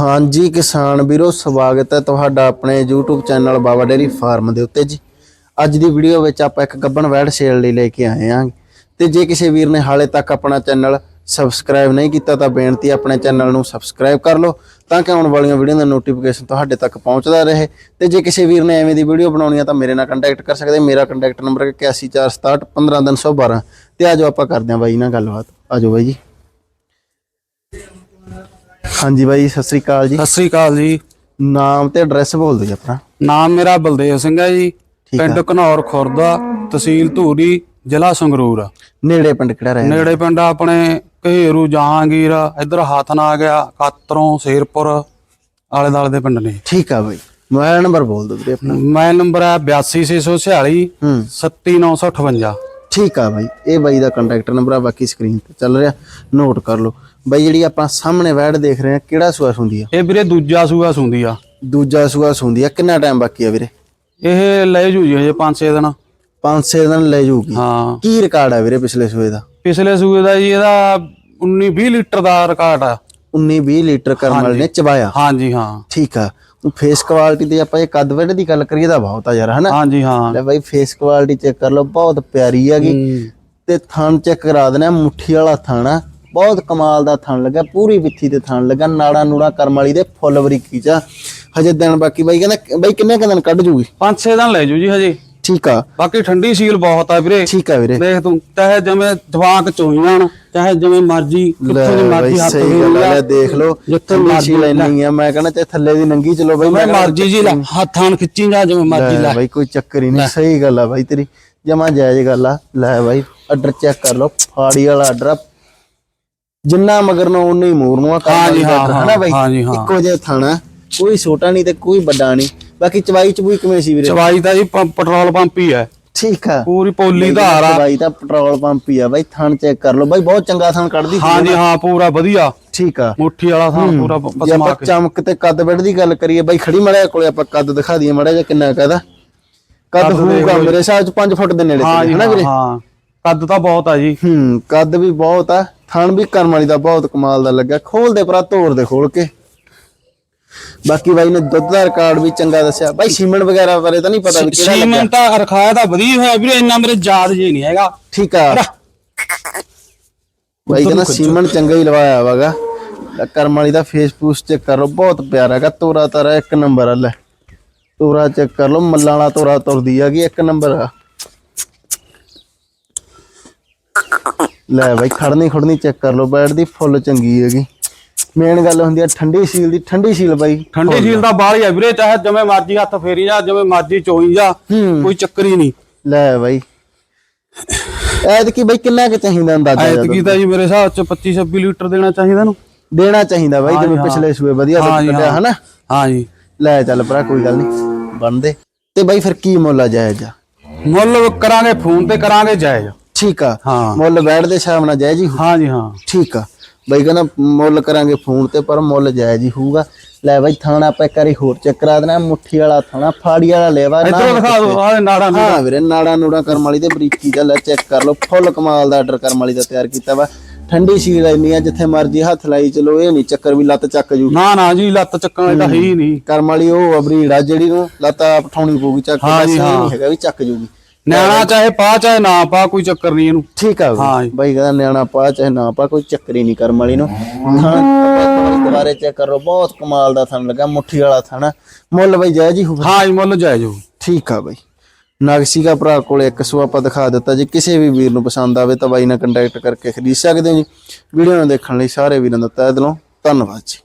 ਹਾਂਜੀ ਕਿਸਾਨ ਵੀਰੋ, ਸਵਾਗਤ ਹੈ ਤੁਹਾਡਾ ਆਪਣੇ YouTube channel Baba dairy farm ਦੇ ਉੱਤੇ ਜੀ। ਅੱਜ ਦੀ ਵੀਡੀਓ ਵਿੱਚ ਆਪਾਂ ਇੱਕ ਗੱਬਣ ਵੈੜ ਸੇਲ ਲਈ ਲੈ ਕੇ ਆਏ ਹਾਂ। ਤੇ ਜੇ ਕਿਸੇ ਵੀਰ ਨੇ ਹਾਲੇ ਤੱਕ ਆਪਣਾ ਚੈਨਲ ਸਬਸਕ੍ਰਾਈਬ ਨਹੀਂ ਕੀਤਾ ਤਾਂ ਬੇਨਤੀ ਆਪਣੇ ਚੈਨਲ ਨੂੰ ਸਬਸਕ੍ਰਾਈਬ ਕਰ ਲਓ ਤਾਂ ਕਿ ਆਉਣ ਵਾਲੀਆਂ ਵੀਡੀਓ ਦਾ ਨੋਟੀਫਿਕੇਸ਼ਨ ਤੁਹਾਡੇ ਤੱਕ ਪਹੁੰਚਦਾ ਰਹੇ। ਤੇ ਜੇ ਕਿਸੇ ਵੀਰ ਨੇ ਐਵੇਂ ਦੀ ਵੀਡੀਓ ਬਣਾਉਣੀ ਹੈ ਤਾਂ ਮੇਰੇ ਨਾਲ ਕੰਟੈਕਟ ਕਰ ਸਕਦੇ। ਮੇਰਾ ਕੰਟੈਕਟ ਨੰਬਰ ਹੈ 8146615312 ਤੇ ਆਜੋ ਆਪਾਂ ਕਰਦੇ ਹਾਂ ਬਾਈ ਨਾਲ ਗੱਲਬਾਤ। ਆਜੋ ਬਾਈ ਜੀ। ਹਾਂਜੀ ਬਾਈ ਸਤਿ ਸ੍ਰੀ ਅਕਾਲ ਜੀ। ਸਤਿ ਸ੍ਰੀ ਅਕਾਲ ਜੀ। ਨਾਮ ਤੇ ਐਡਰੈਸ ਬੋਲ ਦਿਓ ਜੀ ਆਪਣਾ। ਨਾਮ ਮੇਰਾ ਬਲਦੇਵ ਸਿੰਘ ਹੈ ਜੀ। ਪਿੰਡ ਘਨੌਰ ਖੁਰਦਾ ਤਹਿਸੀਲ ਧੂਰੀ ਜ਼ਿਲ੍ਹਾ ਸੰਗਰੂਰ। ਨੇੜੇ ਪਿੰਡ ਕਿਹੜਾ ਰਹਿੰਦਾ? ਨੇੜੇ ਪਿੰਡ ਆਪਣੇ ਘੇਰੂ ਜਹਾਂਗੀਰ ਇੱਧਰ ਹਾਥਨ ਆ ਗਿਆ ਕਾਤਰੋਂ ਸ਼ੇਰਪੁਰ ਆਲੇ ਦਾਲੇ ਦੇ ਪਿੰਡ ਨੇ। ਠੀਕ ਆ ਬਾਈ। ਮੋਬਾਈਲ ਨੰਬਰ ਬੋਲ ਦਿਓ ਵੀਰੇ ਆਪਣਾ। ਮੋਬਾਈਲ ਨੰਬਰ ਹੈ 82646 ਹੂੰ। 37958 ਠੀਕ ਆ ਬਾਈ। ਇਹ ਬਾਈ ਦਾ ਕੰਟੈਕਟ ਨੰਬਰ ਆ ਬਾਕੀ ਸਕਰੀਨ ਤੇ ਚੱਲ ਰਿਹਾ। ਨੋਟ ਕਰ ਲਓ। ਬਾਈ ਜਿਹੜੀ ਆਪਾਂ ਸਾਹਮਣੇ ਵੈੜ ਦੇਖ ਰਹੇ ਆ ਕਿਹੜਾ ਸੂਆ ਸੁੰਦੀ ਆ? ਇਹ ਵੀਰੇ ਦੂਜਾ ਸੂਆ ਸੁੰਦੀ ਆ। ਦੂਜਾ ਸੂਆ ਸੁੰਦੀ ਆ। ਕਿੰਨਾ ਟਾਈਮ ਬਾਕੀ ਆ ਵੀਰੇ? ਇਹ ਲੈ ਜੂ ਜੀ ਹਜੇ 5-6 ਦਿਨ। 5-6 ਦਿਨ ਲੈ ਜੂਗੀ। ਹਾਂ। ਕੀ ਰਿਕਾਰਡ ਆ ਵੀਰੇ ਪਿਛਲੇ ਸੂਏ ਦਾ? ਪਿਛਲੇ ਸੂਏ ਦਾ ਜੀ ਇਹਦਾ 19-20 ਲੀਟਰ ਦਾ ਰਿਕਾਰਡ ਆ। 19-20 ਲੀਟਰ ਕਰਨ ਵਾਲੇ ਨੇ ਚਬਾਇਆ। ਹਾਂਜੀ ਹਾਂ। ਠੀਕ ਆ। ਫੇਸ ਕੁਆਲਿਟੀ ਦੀ ਆਪਾਂ ਇਹ ਕੱਦ ਵੈੜ ਦੀ ਗੱਲ ਕਰੀਏ ਤਾਂ ਬਹੁਤ ਆ ਯਾਰ ਹਨਾ? ਹਾਂਜੀ ਹਾਂ। ਲੈ ਬਾਈ ਫੇਸ ਕੁਆਲਿਟੀ ਚੈੱਕ ਕਰ ਲਓ ਬਹੁਤ ਪਿਆਰੀ ਹੈਗੀ। ਤੇ ਥਣ ਚੈੱਕ ਕਰਾ ਦੇਣਾ ਮੁੱਠੀ ਵਾਲਾ ਥਣ ਆ। ਬਹੁਤ ਕਮਾਲ ਦਾ ਥਣ ਲੱਗਾ ਪੂਰੀ ਵਿੱਥੀ ਤੇ ਥਣ ਲੱਗਾ ਨਾੜਾ ਨੂੜਾ ਕਰਮ ਵਾਲੀ ਦੇ ਫੁੱਲ ਬਰੀਕੀ ਚ। ਹਜੇ ਦਿਨ ਬਾਕੀ ਬਾਈ ਕਹਿੰਦਾ ਬਾਈ ਕਿੰਨੇ ਕੁ ਦਿਨ ਕੱਢ ਜੂਗੀ? ਪੰਜ ਛੇ ਦਿਨ ਲੈ ਜੂ ਜੀ ਹਜੇ। ਠੀਕ ਆ। ਬਾਕੀ ਠੰਡੀ ਸੀਲ ਬਹੁਤ ਆ ਵੀਰੇ। ਠੀਕ ਆ ਵੀਰੇ। ਦੇਖ ਤੂੰ ਚਾਹੇ ਜਿਵੇਂ ਜਵਾਕ ਚੋਈਆਂ ਨਾ ਚਾਹੇ ਜਿਵੇਂ ਮਰਜ਼ੀ ਲੈ ਕਿੱਥੋਂ ਦੀ ਮਰਜ਼ੀ ਹੱਥ ਲੈ ਦੇਖ ਲਓ ਜਿੱਥੇ ਮਰਜ਼ੀ ਲੈਣੀ ਆ ਮੈਂ ਕਹਿੰਦਾ ਤੇ ਥੱਲੇ ਦੀ ਨੰਗੀ ਚਲੋ ਬਾਈ ਮੈਂ ਮਰਜ਼ੀ ਜੀ ਲੈ ਹੱਥਾਂ ਖਿੱਚੀ ਜਾ ਜਿਵੇਂ ਮਰਜ਼ੀ ਲੈ। ਲੈ ਬਾਈ ਕੋਈ ਚੱਕਰ ਹੀ ਨਹੀਂ ਸਹੀ ਗੱਲ ਆ ਬਾਈ ਤੇਰੀ ਜਮਾ ਜਾਇਜ਼ ਗੱਲ ਆ। ਲੈ ਬਾਈ ਆਰਡਰ ਚੈੱਕ ਕਰ ਲਓ ਫਾੜੀ ਵਾਲਾ ਆਰਡਰ ਆ ਜਿੰਨਾ ਮਗਰ ਨੂੰ ਉਨਾ ਹੀ ਮੂਰ ਨੂੰ ਆ ਹਾਂ ਜੀ, ਹਾਂ, ਹਾਂ, ਬਾਈ? ਹਾਂ ਜੀ, ਹਾਂ। ਇੱਕੋ ਜਿਹਾ ਥਾਣਾ ਕੋਈ ਛੋਟਾ ਨਹੀਂ ਤੇ ਕੋਈ ਵੱਡਾ ਨਹੀਂ। ਬਾਕੀ ਚਵਾਈ ਚਬੂਈ ਕਿਵੇਂ ਸੀ ਵੀਰੇ? ਚਵਾਈ ਤਾਂ ਜੀ ਪੰਪ- ਪੈਟਰੋਲ ਪੰਪ ਹੀ ਹੈ। ਠੀਕ ਆ। ਪੂਰੀ ਪੋਲੀ ਧਾਰ ਆ। ਚਵਾਈ ਤਾਂ ਪੈਟਰੋਲ ਪੰਪ ਹੀ ਆ ਬਾਈ ਥਣ ਚੈੱਕ ਕਰ ਲਓ। ਬਾਈ ਬਹੁਤ ਚੰਗਾ ਥਣ ਕੱਢਦੀ ਸੀ ਹਾਂ ਜੀ ਹਾਂ ਪੂਰਾ ਵਧੀਆ। ਠੀਕ ਆ। ਮੁੱਠੀ ਵਾਲਾ ਥਾਂ ਪੂਰਾ ਪ- ਜੇ ਪਸਮਾ ਆਪਾਂ ਕੇ ਚਮਕ ਤੇ ਕੱਦ ਵੱਡ ਦੀ ਗੱਲ ਕਰੀਏ ਬਾਈ ਖੜੀ ਮੜਿਆ ਕੋਲੇ ਆਪਾਂ ਕੱਦ ਦਿਖਾ ਦਈਏ ਮੜਿਆ ਜਿਹਾ ਕਿੰਨਾ ਕਹਦਾ ਕੱਦ ਕੱਦ ਦੇਖ ਹੋਊਗਾ ਮੇਰੇ ਹਿਸਾਬ ਚ 5 ਫੁੱਟ ਦੇ ਨੇੜੇ ਹਾਂ ਤੇੜੇ, ਜੀ ਹਨਾ ਵੀਰੇ? ਹਾਂ, ਹਾਂ। ਕੱਦ ਤਾਂ ਬਹੁਤ ਆ ਜੀ। ਹੂੰ ਕੱਦ ਵੀ ਬਹੁਤ ਆ ਥਣ ਵੀ ਕਰਮ ਵਾਲੀ ਦਾ ਬਹੁਤ ਕਮਾਲ ਦਾ ਲੱਗਾ ਖੋਲ ਦੇ ਭਰਾ ਤੋੜ ਦੇ ਖੋਲ ਕੇ। ਬਾਕੀ ਬਾਈ ਨੇ ਦੁੱਧ ਦਾ ਰਿਕਾਰਡ ਵੀ ਚੰਗਾ ਦੱਸਿਆ। ਬਾਈ ਸੀਮਨ ਵਗੈਰਾ ਬਾਰੇ ਤਾਂ ਨਹੀਂ ਪਤਾ ਵੀ ਕਿਹੜਾ ਸੀਮਨ ਤਾਂ ਰਖਾਇਆ ਤਾਂ ਵਧੀਆ ਹੋਇਆ ਵੀਰੇ ਇੰਨਾ ਮੇਰੇ ਯਾਦ ਜੀ ਨਹੀਂ ਹੈਗਾ। ਠੀਕ ਆ। ਬਾਈ ਕਹਿੰਦਾ ਸੀਮਨ ਚੰਗਾ ਹੀ ਲਵਾਇਆ ਵਾਗਾ। ਕਰਮ ਵਾਲੀ ਦਾ ਫੇਸ ਪੂਸ ਚੈੱਕ ਕਰ ਬਹੁਤ ਪਿਆਰਾ ਹੈਗਾ। ਤੋਰਾ ਤਾਰਾ ਇੱਕ ਨੰਬਰ ਆ ਲੈ। ਤੋਰਾ ਚੈੱਕ ਕਰ ਲਓ ਮੱਲਾਂ ਵਾਲਾ ਤੋਰਾ ਤੁਰਦੀ ਹੈਗੀ ਇੱਕ ਨੰਬਰ ਆ। ਲੈ ਬਾਈ ਖੜਨੀ ਖੜਨੀ ਚੈੱਕ ਕਰ ਲਓ ਬੈਠ ਦੀ ਫੁੱਲ ਚੰਗੀ ਹੈਗੀ। ਮੇਨ ਗੱਲ ਹੁੰਦੀ ਆ ਠੰਡੀ ਸੀਲ ਦੀ ਠੰਡੀ ਸੀਲ ਬਾਈ। ਠੰਡੀ ਝੀਲ ਦਾ ਬਾਹਰ ਹੀ ਆ ਵੀਰੇ ਚਾਹੇ ਜਿਵੇਂ ਮਰਜ਼ੀ ਹੱਥ ਫੇਰੀ ਜਾ ਜਿਵੇਂ ਮਰਜ਼ੀ ਚੋਈ ਜਾ ਕੋਈ ਚੱਕਰ ਹੀ ਨਹੀਂ। ਲੈ ਬਾਈ। ਐਤਕੀ ਬਾਈ ਕਿੰਨਾ ਕੁ ਚਾਹੀਦਾ ਅੰਦਾਜ਼ਾ ਐਤਕੀ ਤਾਂ ਜੀ ਮੇਰੇ ਹਿਸਾਬ ਚ 25 26 ਲੀਟਰ ਦੇਣਾ ਚਾਹੀਦਾ ਨੂੰ ਦੇਣਾ ਚਾਹੀਦਾ ਬਾਈ ਜਿਵੇਂ। ਪਿਛਲੇ ਸੂਏ ਵਧੀਆ ਦੁੱਧ ਕੱਢਿਆ। ਹਨਾ? ਹਾਂ ਜੀ। ਲੈ ਚੱਲ ਭਰਾ ਕੋਈ ਗੱਲ ਨਹੀਂ ਬਣਦੇ। ਤੇ ਬਾਈ ਫਿਰ ਕੀ ਮੁੱਲ ਆ ਜਾਇਜ਼? ਆ ਮੁੱਲ ਕਰਾਂਗੇ ਫੋਨ ਤੇ ਕਰਾਂਗੇ ਜਾਇਜ਼। ਠੀਕ ਆ। ਹਾਂ। ਮੁੱਲ ਬੈਠ ਦੇ ਹਿਸਾਬ ਨਾਲ ਜਾਇਜ਼ ਹੀ ਹੋਊ। ਹਾਂ ਜੀ ਹਾਂ। ਠੀਕ ਆ। ਬਾਈ ਕਹਿੰਦਾ ਮੁੱਲ ਕਰਾਂਗੇ ਫੋਨ ਤੇ ਪਰ ਮੁੱਲ ਜਾਇਜ਼ ਹੀ ਹੋਊਗਾ। ਲੈ ਬਾਈ ਥਾਣਾ ਆਪਾਂ ਇੱਕ ਵਾਰੀ ਹੋਰ ਚੈੱਕ ਕਰਾ ਦੇਣਾ ਮੁੱਠੀ ਵਾਲਾ ਥਾਣਾ ਫਾੜੀ ਵਾਲਾ ਲੈਵਾ ਨਾ ਇਧਰੋਂ ਦਿਖਾ ਦਿਓ ਆਹ ਨਾੜਾ ਨੂੰ। ਹਾਂ ਵੀਰੇ ਨਾੜਾ ਨੂੜਾ ਕਰਮ ਵਾਲੀ ਤੇ ਬਰੀਕੀ ਦਾ ਲੈ ਚੈੱਕ ਕਰ ਲਓ। ਫੁੱਲ ਕਮਾਲ ਦਾ ਆਰਡਰ ਕਰਮ ਵਾਲੀ ਦਾ ਤਿਆਰ ਕੀਤਾ ਵਾ। ਠੰਡੀ ਸੀਲ ਇੰਨੀ ਆ ਜਿੱਥੇ ਮਰਜ਼ੀ ਹੱਥ ਲਾਈ ਚਲੋ ਇਹ ਨਹੀਂ ਚੱਕਰ ਵੀ ਲੱਤ ਚੱਕ ਜੂ। ਨਾ ਨਾ ਜੀ ਲੱਤ ਚੱਕਣ ਵਾਲੀ ਤਾਂ ਹੈ। ਹੀ ਨਹੀਂ। ਕਰਮ ਵਾਲੀ ਉਹ ਅਬਰੀੜ ਆ ਜਿਹੜੀ ਨੂੰ ਲੱਤ ਆਪ ਠਾਉਣੀ ਪਊਗੀ ਚੱਕ ਹਾਂ ਬਸ ਜੀ, ਇਹ ਹਾਂ। ਨਹੀਂ ਹੈਗਾ ਵੀ ਚੱਕ ਜੂਗੀ। ਨਿਆਣਾ ਚਾਹੇ ਪਾ ਚਾਹੇ ਨਾ ਪਾ ਕੋਈ ਚੱਕਰ ਨਹੀਂ ਇਹਨੂੰ। ਠੀਕ ਆ ਹਾਂ ਬਾਈ ਜੀ। ਬਾਈ ਕਹਿੰਦਾ ਨਿਆਣਾ ਪਾ ਚਾਹੇ ਨਾ ਪਾ ਕੋਈ ਚੱਕਰ ਹੀ ਨਹੀਂ ਕਰਮ ਵਾਲੀ ਨੂੰ। ਹਾਂ ਆਪਾਂ ਦੁਬਾਰੇ ਚੈੱਕ ਕਰੋ ਬਹੁਤ ਕਮਾਲ ਦਾ ਥਣ ਲੱਗਾ ਮੁੱਠੀ ਵਾਲਾ ਥਣ। ਮੁੱਲ ਬਾਈ ਜਾਇਜ਼ ਹੀ ਹੋਊ ਹਾਂ ਜੀ ਮੁੱਲ ਜਾਇਜ਼ ਹੋ ਠੀਕ ਆ ਬਾਈ। ਨਾਗਸੀ ਦਾ ਭਰਾ ਕੋਲੇ ਇੱਕ ਸੌ ਆਪਾਂ ਦਿਖਾ ਦਿੱਤਾ ਜੇ। ਕਿਸੇ ਵੀ ਵੀਰ ਨੂੰ ਪਸੰਦ ਆਵੇ ਤਾਂ ਬਾਈ ਨਾਲ ਕੰਟੈਕਟ ਕਰਕੇ ਖਰੀਦ ਸਕਦੇ ਹੋ ਜੀ। ਵੀਡੀਓ ਨੂੰ ਦੇਖਣ ਲਈ ਸਾਰੇ ਵੀਰਾਂ ਦਾ ਤਹਿ ਦਿਲੋਂ। ਧੰਨਵਾਦ ਜੀ।